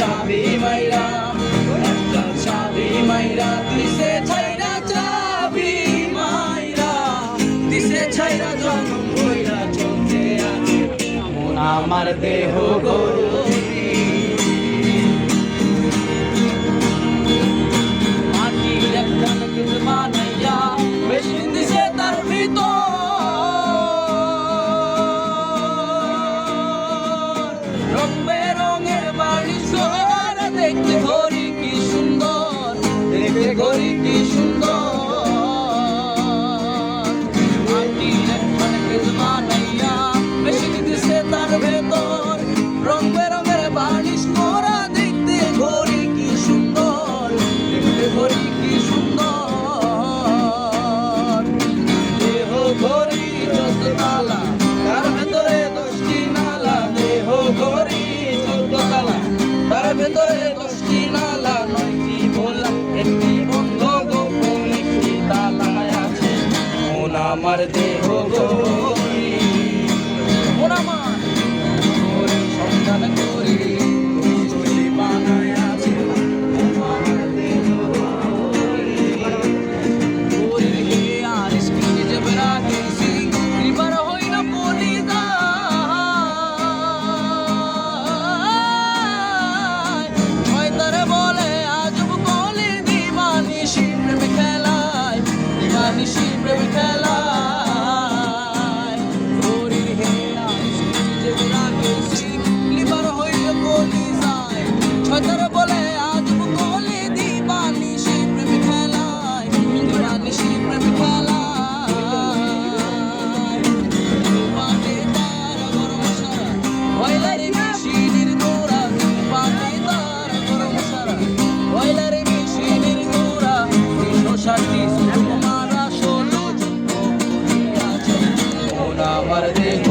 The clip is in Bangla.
চাবি মাইরা, একটা চাবি মাইরা, দিছে ছাইরা চাবি মাইরা, দিছে ছাইরা জন্ম কইরা চলতে আছে মন আমার দেহ গরু কি সুন্দর দেখতে ঘড়ি কি সুন্দর। মাটির একটা নকিল বানাইয়া মেশিন দিছে তার ভেতর। রং বেরঙের বাড়িশ করা দেখতে ঘড়ি কি সুন্দর, দেখতে ঘড়ি কি সুন্দর। দেহ ঘড়ি চোদ্দ তালা, তার ভেতরে দশটি নালা। আমার দেহ গো। Mary Teller. para dentro.